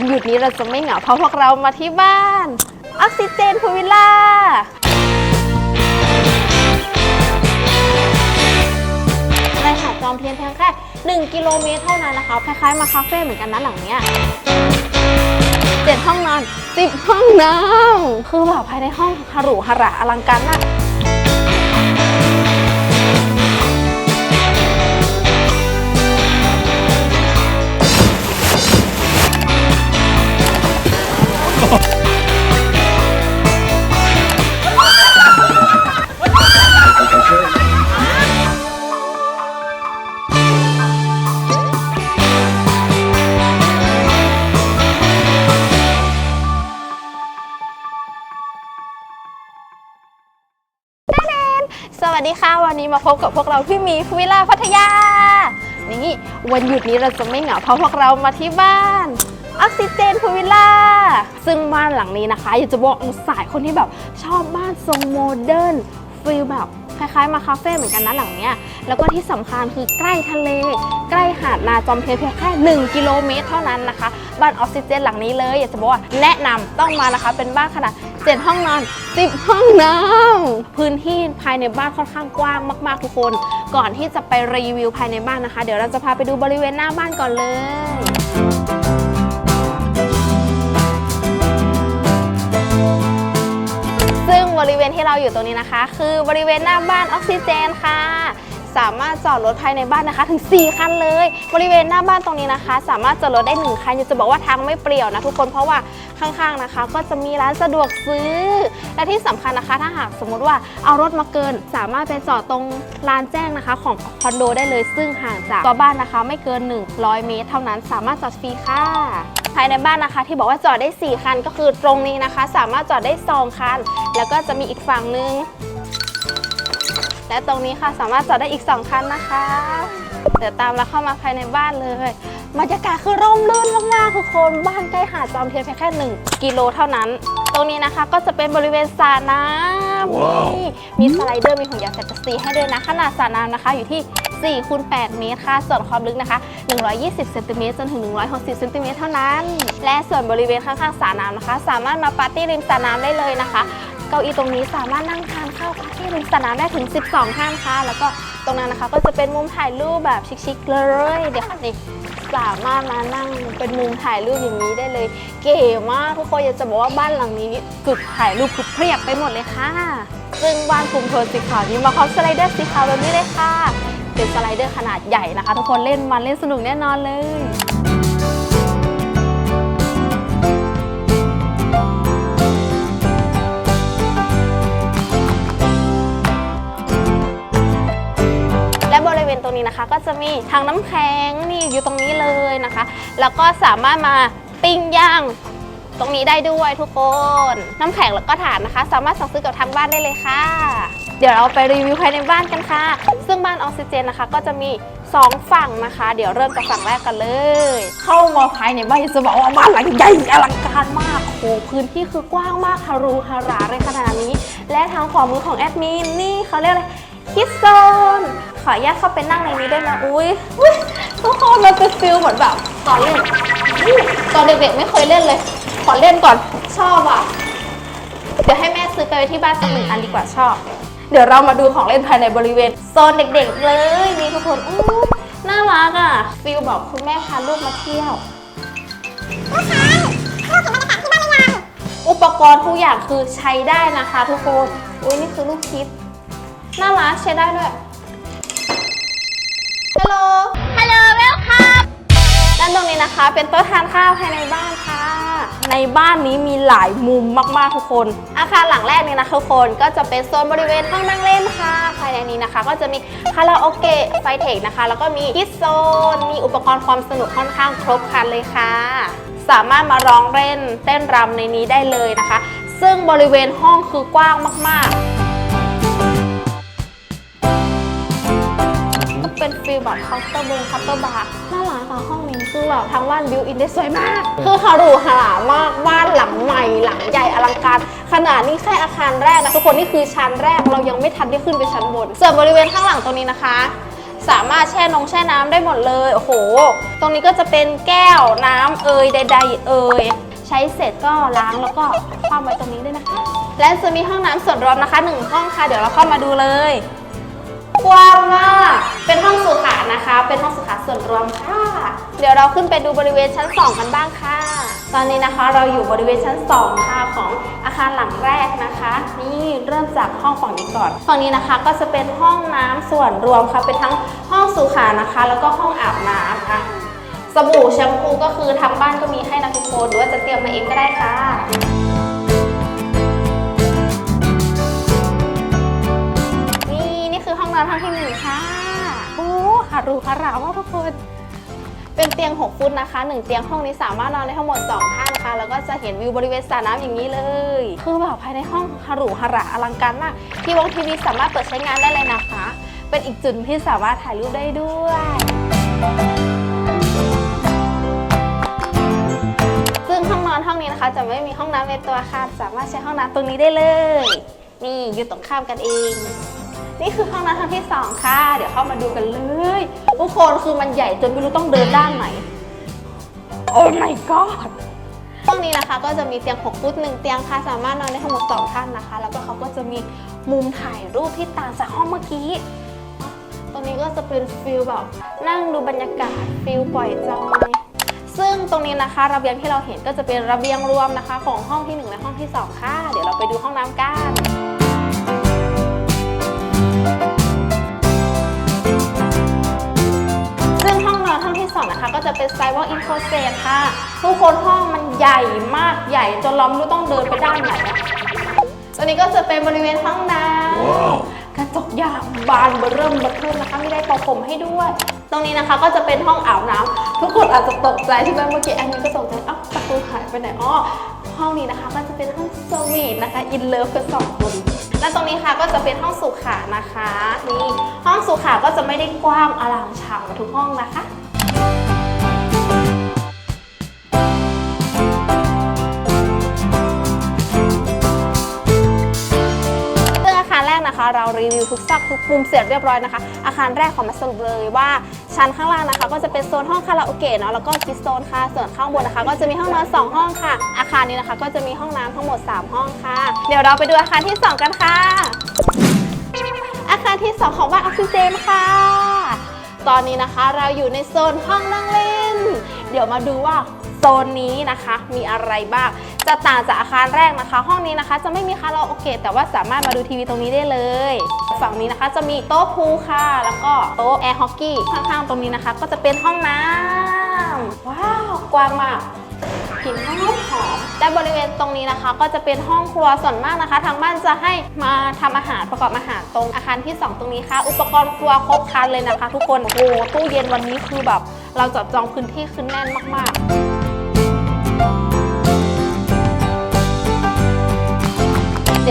วันหยุดนี้เราจะไม่เหงาเพราะพวกเรามาที่บ้านออกซิเจนพูวิลล่าในหาดจอมเทียนเพียงแค่ 1 กิโลเมตรเท่านั้นนะคะ คล้ายๆมาคาเฟ่เหมือนกันนะหลังเนี้ยเจ็ดห้องนอนสิบห้องน้ำคือแบบภายในห้องฮารุฮาระอลังการมาก สวัสดีค่ะวันนี้มาพบกับพวกเราที่มีวิลาพัทยา นี่วันหยุดนี้เราจะไม่เหงาเพราะพวกเรามาที่บ้าน ออกซิเจนพูวิลล่า ซึ่งบ้านหลังนี้นะคะ อยากจะบอกสายคนที่แบบชอบบ้านทรงโมเดิร์นฟิลแบบคล้ายๆมาคาเฟ่เหมือนกันนะหลังเนี้ย แล้วก็ที่สำคัญคือใกล้ทะเล ใกล้หาดนาจอมเทียนเพียงแค่ 1 กิโลเมตรเท่านั้นนะคะ บ้านออกซิเจนหลังนี้เลยอยากจะบอกว่าแนะนำต้องมานะคะ เป็นบ้านขนาด 7 ห้องนอน 10 ห้องน้ำพื้นที่ภายในบ้านค่อนข้างกว้างมาก ๆ ทุกคน ก่อนที่จะไปรีวิวภายในบ้านนะคะ เดี๋ยวเราจะพาไปดูบริเวณหน้าบ้านก่อนเลย ริเวณที่เราอยู่ตรงนี้นะคะ คือบริเวณหน้าบ้านออกซิเจนค่ะ สามารถจอดรถภายในบ้านนะคะ ถึง 4 คันเลย บริเวณหน้าบ้านตรงนี้นะคะ สามารถจอดรถได้ 1 คันจะบอกว่าทางไม่เปลี่ยวนะทุกคนเพราะว่าข้างๆนะคะ ก็จะมีร้านสะดวกซื้อ และที่สำคัญนะคะ ถ้าหากสมมติว่าเอารถมาเกิน สามารถไปจอดตรงลานแจ้งนะคะ ของคอนโดได้เลยซึ่งห่างจากตัวบ้านนะคะ ไม่เกิน 100 เมตร เท่านั้นสามารถจอดฟรีค่ะภายในบ้านนะคะ ที่บอกว่าจอดได้ 4 คันก็คือตรงนี้นะคะ สามารถจอดได้ 2 คัน แล้วก็จะมีอีกฝั่งนึง และตรงนี้ค่ะสามารถจอดได้อีก 2 คันนะคะ เดี๋ยวตามเราเข้ามาภายในบ้านเลยบรรยากาศคือร่มรื่นมากๆทุกคนบ้านใกล้หาดจอมเทียนเพียงแค่ 1 กิโลเท่านั้น ตรงนี้นะคะก็จะเป็นบริเวณสระน้ำนี่มีสไลเดอร์มีห่วงยางแฟนตาซีให้ด้วยนะ ขนาดสระน้ำนะคะอยู่ที่4คูณ8เมตรค่ะ ส่วนความลึกนะคะ 120เซนติเมตรจนถึง 160เซนติเมตรเท่านั้น และส่วนบริเวณข้างๆสระน้ำนะคะ สามารถมาปาร์ตี้ริมสระน้ำได้เลยนะคะ เก้าอี้ตรงนี้สามารถนั่งทานข้าวปาร์ตี้ริมสน้ำได้ถึง 12 ท่านค่ะ แล้วก็ตรงนั้นนะคะก็จะเป็นมุมถ่ายรูปแบบชิคๆเลย เดี๋ยวค่ะนี่สามารถมานั่งเป็นมุมถ่ายรูปอย่างนี้ได้เลย เก๋มากทุกคนอยากจะบอกว่าบ้านหลังนี้จุดถ่ายรูปคือเพียบไปหมดเลยค่ะ ซึ่งบ้านกลุ่มโทนสีขาวนี้มาพร้อมสไลเดอร์สีขาวแบบนี้เลยค่ะ เป็นสไลเดอร์ขนาดใหญ่นะคะ ทุกคนเล่นมันเล่นสนุกแน่นอนเลย บริเวณตรงนี้นะคะ ก็จะมีทางน้ำแข็งนี่อยู่ตรงนี้เลยนะคะ แล้วก็สามารถมาปิ้งย่างตรงนี้ได้ด้วยทุกคน น้ำแข็งแล้วก็ถ่านนะคะ สามารถสั่งซื้อกับทางบ้านได้เลยค่ะ เดี๋ยวเราไปรีวิวภายในบ้านกันค่ะ ซึ่งบ้านออกซิเจนนะคะ ก็จะมี 2 ฝั่งนะคะ เดี๋ยวเริ่มจากฝั่งแรกกันเลย เข้ามาภายในบ้านจะบอกว่าบ้านหลังใหญ่อลังการมากโอ้โหพื้นที่คือกว้างมากฮารูฮาราเลยขนาดนี้ และทางขวามือของแอดมินนี่เขาเรียกอะไรคิดโซน ขออนุญาตเข้าไปนั่งในนี้ด้วยนะอุ้ยอุ๊ยทุกคนมันเป็นฟิลเหมือนแบบตอนเล่นอุ๊ยตอนเด็กๆไม่เคยเล่นเลย ขอเล่นก่อนชอบอะ เดี๋ยวให้แม่ซื้อไปไว้ที่บ้านสักหนึ่งอันดีกว่าชอบ เดี๋ยวเรามาดูของเล่นภายในบริเวณโซนเด็กๆเลยนี่ทุกคนอู้น่ารักอะฟิลแบบคุณแม่พาลูกมาเที่ยวอุปกรณ์ทุกอย่างคือใช้ได้นะคะ ทุกคนอุ้ยนี่คือลูกคิดน่ารักใช้ได้ด้วย ฮัลโหล ฮัลโหลเวลคัมด้านตรงนี้นะคะ เป็นโต๊ะทานข้าวภายในบ้านค่ะ ในบ้านนี้มีหลายมุมมากๆทุกคน อาคารหลังแรกนี้นะคะทุกคน ก็จะเป็นโซนบริเวณห้องนั่งเล่นค่ะ ภายในนี้นะคะ ก็จะมีคาราโอเกะ ไฟเทคนะคะ แล้วก็มีคิดโซน มีอุปกรณ์ความสนุกค่อนข้างครบครันเลยค่ะ สามารถมาร้องเล่นเต้นรำในนี้ได้เลยนะคะ ซึ่งบริเวณห้องคือกว้างมาก ๆ ฟิลแบบเคาน์เตอร์บงเคาน์เตอร์บาร์น่ารักค่ะห้องนี้คือแบบทั้งบ้านบิวอินได้สวยมาก คือฮารูฮารามากบ้านหลังใหม่หลังใหญ่อลังการ ขนาดนี้แค่อาคารแรกนะทุกคนนี่คือชั้นแรกเรายังไม่ทันได้ขึ้นไปชั้นบนส่วนบริเวณข้างหลังตรงนี้นะคะ สามารถแช่นงแช่น้ำได้หมดเลยโอ้โห ตรงนี้ก็จะเป็นแก้วน้ำเอยใด ๆ เอยใช้เสร็จก็ล้างแล้วก็คว่ำไว้ตรงนี้ด้วยนะคะ และจะมีห้องน้ำส่วนรวมนะคะหนึ่งห้องค่ะเดี๋ยวเราเข้ามาดูเลย กว้างมาก เป็นห้องสุขานะคะ เป็นห้องสุขาส่วนรวมค่ะ เดี๋ยวเราขึ้นไปดูบริเวณชั้น 2 กันบ้างค่ะ ตอนนี้นะคะเราอยู่บริเวณชั้น 2 ค่ะของอาคารหลังแรกนะคะ นี่เริ่มจากห้องฝั่งนี้ก่อนฝั่งนี้นะคะก็จะเป็นห้องน้ำส่วนรวมค่ะ เป็นทั้งห้องสุขานะคะ แล้วก็ห้องอาบน้ำค่ะสบู่แชมพูก็คือทางบ้านก็มีให้นะทุกคนหรือว่าจะเตรียมมาเองก็ได้ค่ะ นี่คือห้องที่หนึ่งค่ะโอ้หารูหารามากทุกคน เป็นเตียง 6 ฟุตนะคะ 1 เตียงห้องนี้สามารถนอนได้ทั้งหมด 2 ท่านค่ะแล้วก็จะเห็นวิวบริเวณสระน้ำอย่างนี้เลย คือแบบภายในห้องฮารุฮาระอลังการมาก ทีวงทีวีสามารถเปิดใช้งานได้เลยนะคะ เป็นอีกจุดที่สามารถถ่ายรูปได้ด้วยซึ่งห้องนอนห้องนี้นะคะจะไม่มีห้องน้ำในตัวค่ะ สามารถใช้ห้องน้ำตรงนี้ได้เลย นี่อยู่ตรงข้ามกันเอง นี่คือห้องน้ำห้งที่ 2 ค่ะ เดี๋ยวเข้ามาดูกันเลยทุกคนคือมันใหญ่จนไม่รู้ต้องเดินด้านไหน โอ้ my god ห้องนี้นะคะก็จะมีเตียง 6 ฟุต 1 เตียงค่ะ สามารถนอนได้ทั้งหมด 2 ท่านนะคะ แล้วก็เขาก็จะมีมุมถ่ายรูปที่ต่างจากห้องเมื่อกี้ ตรงนี้ก็จะเป็นฟิลแบบนั่งดูบรรยากาศฟิลปล่อยจอยซึ่งตรงนี้นะคะระเบียงที่เราเห็นก็จะเป็นระเบียงรวมนะคะ ของห้องที่ 1 และห้องที่ 2 ค่ะ เดี๋ยวเราไปดูห้องน้ำกัน อนห้องที่2นะคะ ก็จะเป็น s i ว e ล in closet ค่ะ ทุกคนห้องมันใหญ่มากใหญ่จนเราไม่รู้ต้องเดินไปด้านไหนอะตัวนี้ก็จะเป็นบริเวณห้องน้ำกระจกยางบานเบอร์เริ่มเบอร์เริ่มนะคะไม่ได้ปอผมให้ด้วย ตรงนี้นะคะก็จะเป็นห้องอาบน้ำทุกคนอาจจะตกใจที่ว่าเมื่อกี้แอนนี่ก็ตกใจอ้าวประตูหายไปไหนอ้อห้องนี้นะคะก็จะเป็นห้องสวีทนะคะอินเลิฟกันสองคนและตรงนี้ค่ะก็จะเป็นห้องสุขานะคะนี่ห้องสุขาก็จะไม่ได้กว้างอลังฉ่ำเหมือนทุกห้องนะคะ นะคะ เรารีวิวทุกซอกทุกมุมเสร็จเรียบร้อยนะคะ อาคารแรกของมาสรุปเลยว่าชั้นข้างล่างนะคะ ก็จะเป็นโซนห้องคาราโอเกะเนาะแล้วก็คิดโซนค่ะ ส่วนข้างบนนะคะ ก็จะมีห้องนอนสองห้องค่ะ อาคารนี้นะคะ ก็จะมีห้องน้ำทั้งหมด 3 ห้องค่ะ เดี๋ยวเราไปดูอาคารที่ 2 กันค่ะ อาคารที่ 2 ของบ้านออกซิเจนค่ะ ตอนนี้นะคะเราอยู่ในโซนห้องนั่งเล่น เดี๋ยวมาดูว่า โซนนี้นะคะมีอะไรบ้าง จะต่างจากอาคารแรกนะคะ ห้องนี้นะคะจะไม่มีคาราโอเกะแต่ว่าสามารถมาดูทีวีตรงนี้ได้เลย ฝั่งนี้นะคะจะมีโต๊ะพูค่ะ แล้วก็โต๊ะแอร์ฮอกกี้ข้างๆตรงนี้นะคะ ก็จะเป็นห้องน้ำว้าวกว้างมากกลิ่นหอมหอมและบริเวณตรงนี้นะคะ ก็จะเป็นห้องครัวส่วนมากนะคะ ทางบ้านจะให้มาทำอาหารประกอบอาหารตรงอาคารที่ 2 ตรงนี้ค่ะ อุปกรณ์ครัวครบครันเลยนะคะ ทุกคนโอ้ตู้เย็นวันนี้คือแบบ เราจับจองพื้นที่ขึ้นแน่นมากๆ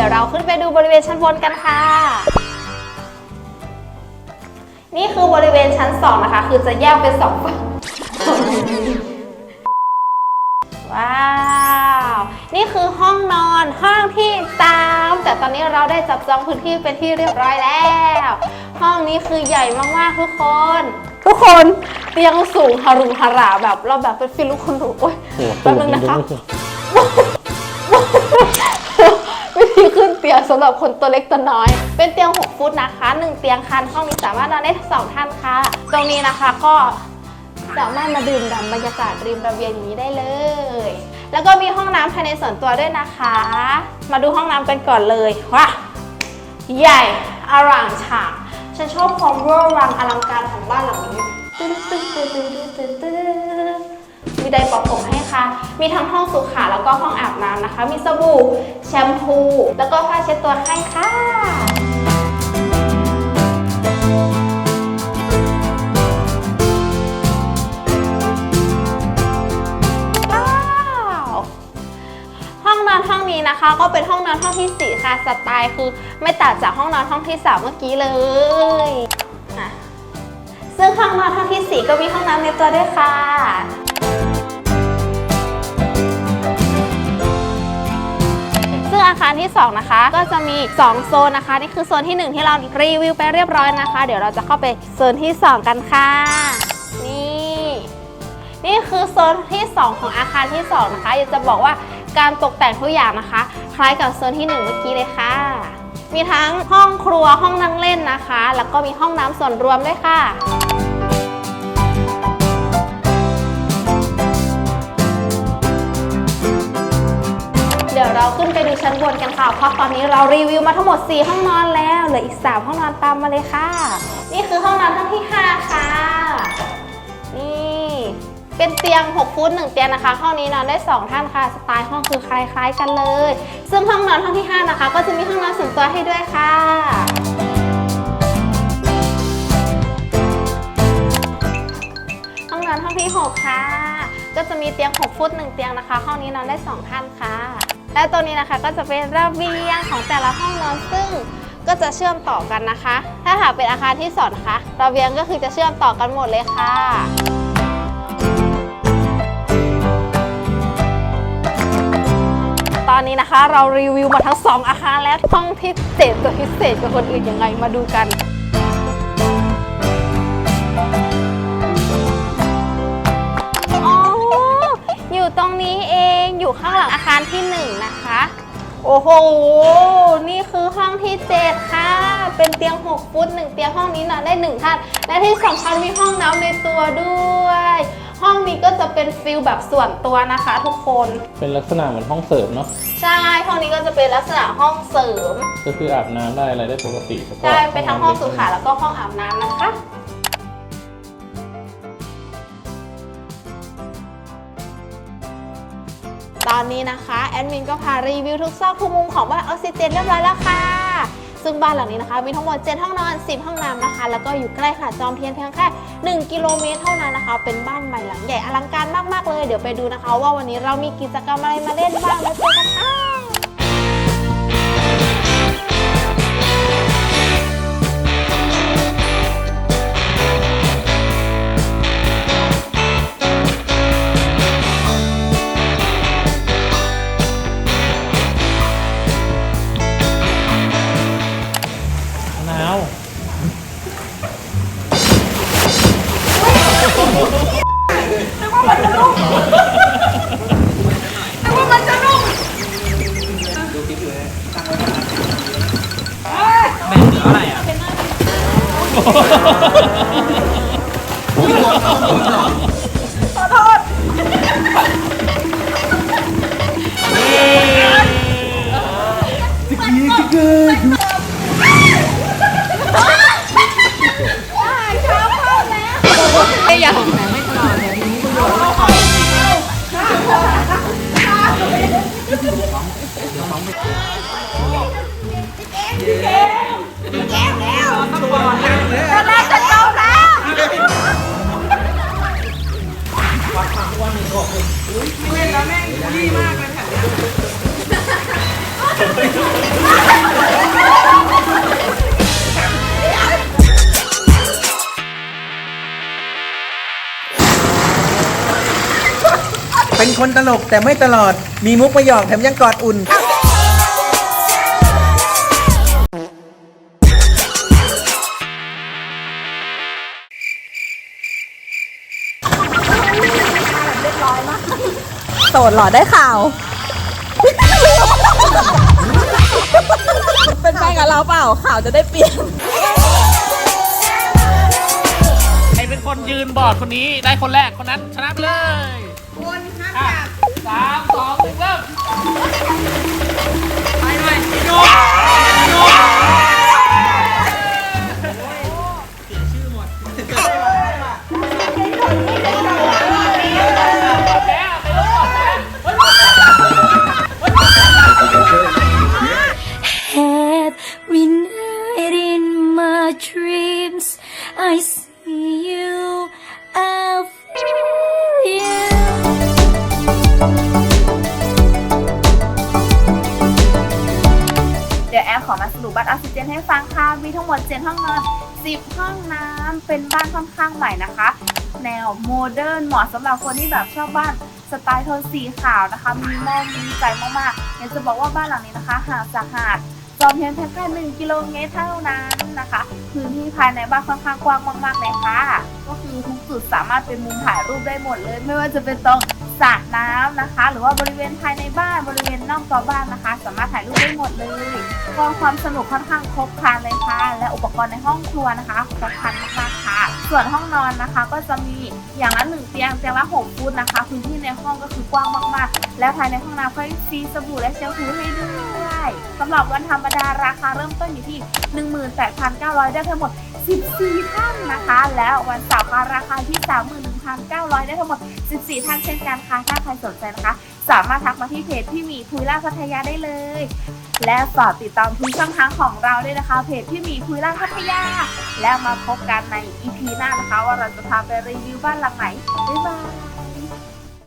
ดี๋ยวเราขึ้นไปดูบริเวณชั้นบนกันค่ะ นี่คือบริเวณชั้น 2 นะคะ คือจะแยกเป็นสองฝั่งว้าว นี่คือห้องนอนห้องที่สามแต่ตอนนี้เราได้จับจองพื้นที่เป็นที่เรียบร้อยแล้ว ห้องนี้คือใหญ่มากๆทุกคน ทุกคนเตียงสูงฮารุฮาราแบบเราแบบเป็นฟิลลูกคนหรูโอ๊ยแป๊บนึงนะคะ วิธีขึ้นเตียงสำหรับคนตัวเล็กตัวน้อย เป็นเตียง 6 ฟุตนะคะ 1 เตียงคันห้องนี้สามารถนอนได้สองท่านค่ะ ตรงนี้นะคะก็สามารถมาดื่มด่ำบรรยากาศริมระเบียงนี้ได้เลย แล้วก็มีห้องน้ำภายในส่วนตัวด้วยนะคะ มาดูห้องน้ำกันก่อนเลยว้าใหญ่อลังฉากฉันชอบความเวอร์วังอลังการของบ้านหลังนี้ตึ๊ดตึ๊ดตึ๊ดตึ๊ดตึ๊ด ตึ๊ดมีไดร์ปรับผมให้ค่ะ มีทั้งห้องสุขาแล้วก็ห้องอาบน้ำนะคะ มีสบู่แชมพู แล้วก็ผ้าเช็ดตัวให้ค่ะว้าวห้องนอนห้องนี้นะคะก็เป็นห้องนอนห้องที่ 4 ค่ะสไตล์คือไม่ต่างจากห้องนอนห้องที่ 3 เมื่อกี้เลย ซึ่งห้องนอนห้องที่ 4 ก็มีห้องน้ำในตัวด้วยค่ะ อาคารที่ 2 นะคะ ก็จะมี 2 โซนนะคะ นี่คือโซนที่ 1 ที่เรารีวิวไปเรียบร้อยนะคะ เดี๋ยวเราจะเข้าไปโซนที่ 2 กันค่ะ นี่ นี่คือโซนที่ 2 ของอาคารที่ 2 นะคะอยากจะบอกว่าการตกแต่งทุกอย่างนะคะ คล้ายกับโซนที่ 1 เมื่อกี้เลยค่ะ มีทั้งห้องครัวห้องนั่งเล่นนะคะ แล้วก็มีห้องน้ำส่วนรวมด้วยค่ะ ดี๋ยวเราขึ้นไปดูชั้นบนกันค่ะ เพราะตอนนี้เรารีวิวมาทั้งหมด 4 ห้องนอนแล้วเหลืออีก 3 ห้องนอนตามมาเลยค่ะ นี่คือห้องนอนห้องที่ 5 ค่ะ นี่เป็นเตียง 6 ฟุต 1 เตียงนะคะ ห้องนี้นอนได้ 2 ท่านค่ะ สไตล์ห้องคือคล้ายๆกันเลย ซึ่งห้องนอนห้องที่ 5 นะคะ ก็จะมีห้องนอนส่วนตัวให้ด้วยค่ะห้องนอนห้องที่ 6 ค่ะ ก็จะมีเตียง 6 ฟุต 1 เตียงนะคะ ห้องนี้นอนได้ 2 ท่านค่ะ และตัวนี้นะคะก็จะเป็นระเบียงของแต่ละห้องนอนซึ่งก็จะเชื่อมต่อกันนะคะ ถ้าหากเป็นอาคารที่สองนะคะระเบียงก็คือจะเชื่อมต่อกันหมดเลยค่ะตอนนี้นะคะเรารีวิวมาทั้ง 2 อาคารแล้วห้องที่เจ็ดจะพิเศษกว่าคนอื่นยังไงมาดูกัน อยู่ตรงนี้เองอยู่ข้างหลังอาคารที่หนึ่งนะคะ โอ้โห นี่คือห้องที่ 7 ค่ะ เป็นเตียง 6 ฟุต 1 เตียงห้องนี้นอนได้ 1 ท่าน และที่สำคัญมีห้องน้ำในตัวด้วย ห้องนี้ก็จะเป็นฟิลแบบส่วนตัวนะคะทุกคน เป็นลักษณะเหมือนห้องเสริมเนาะ ใช่ ห้องนี้ก็จะเป็นลักษณะห้องเสริม ก็คืออาบน้ำได้อะไรได้ปกติแล้วก็ใช่เป็นทั้งห้องสุขาแล้วก็ห้องอาบน้ำนะคะ ตอนนี้นะคะแอดมินก็พารีวิวทุกซอกทุกมุมของบ้านออกซิเจนเรียบร้อยแล้วค่ะ ซึ่งบ้านหลังนี้นะคะ มีทั้งหมด 7 ห้องนอน 10 ห้องน้ำนะคะ แล้วก็อยู่ใกล้หาดจอมเทียนเพียงแค่ 1 กิโลเมตรเท่านั้นนะคะ เป็นบ้านใหม่หลังใหญ่อลังการมากๆเลย เดี๋ยวไปดูนะคะ ว่าวันนี้เรามีกิจกรรมอะไรมาเล่นบ้างมาเจอกันค่ะมะ เป็นคนตลกแต่ไม่ตลอด มีมุกประหยอกแถมยังกอดอุ่น โสดเหรอได้ข่าว เป็นแฟนกับเราเปล่าข่าวจะได้เปลี่ยน ใครเป็นคนยืนบอร์ดคนนี้ได้คนแรกคนนั้นชนะไปเลย คนครับ สามสองหนึ่งเริ่มไปหน่อยพี่โน้พี่ หมด 7 ห้องนอน 10 ห้องน้ำเป็นบ้านค่อนข้างใหม่นะคะ แนวโมเดิร์นเหมาะสำหรับคนที่แบบชอบบ้านสไตล์โทนสีขาวนะคะมินิมอลมินิใจมากๆอยากจะบอกว่าบ้านหลังนี้นะคะห่างจากหาดจอมเทียนเพียงแค่หนึ่งกิโลเมตรเท่านั้นนะคะ พื้นที่ภายในบ้านค่อนข้างกว้างมากๆเลยค่ะ ก็คือทุกจุดสามารถเป็นมุมถ่ายรูปได้หมดเลย ไม่ว่าจะเป็นตรง สระน้ำนะคะ หรือว่าบริเวณภายในบ้านบริเวณนอกตัวบ้านนะคะ สามารถถ่ายรูปได้หมดเลยก็ความสนุกค่อนข้างครบครันเลยค่ะ และอุปกรณ์ในห้องครัวนะคะครบครันมากๆค่ะ ส่วนห้องนอนนะคะ ก็จะมีอย่างละหนึ่งเตียงเตียงละหกฟุตนะคะพื้นที่ในห้องก็คือกว้างมากๆ และภายในห้องน้ำก็ฟรีสบู่และเชลฟูให้ด้วยสำหรับวันธรรมดาราคาเริ่มต้นอยู่ที่ 18,900 ได้ทั้งหมด 14 ท่านนะคะ แล้ววันเสาร์ราคาที่ 31,900 ได้ทั้งหมด 14 ท่านเช่นกันค่ะถ้าใครสนใจนะคะ สามารถทักมาที่เพจพี่หมีคุยล่าพัทยาได้เลย และฝากติดตามทุกช่องทางของเราด้วยนะคะ เพจพี่หมีคุยล่าพัทยา แล้วมาพบกันใน EP หน้านะคะ ว่าเราจะพาไปรีวิวบ้านหลังไหนบ๊ายบาย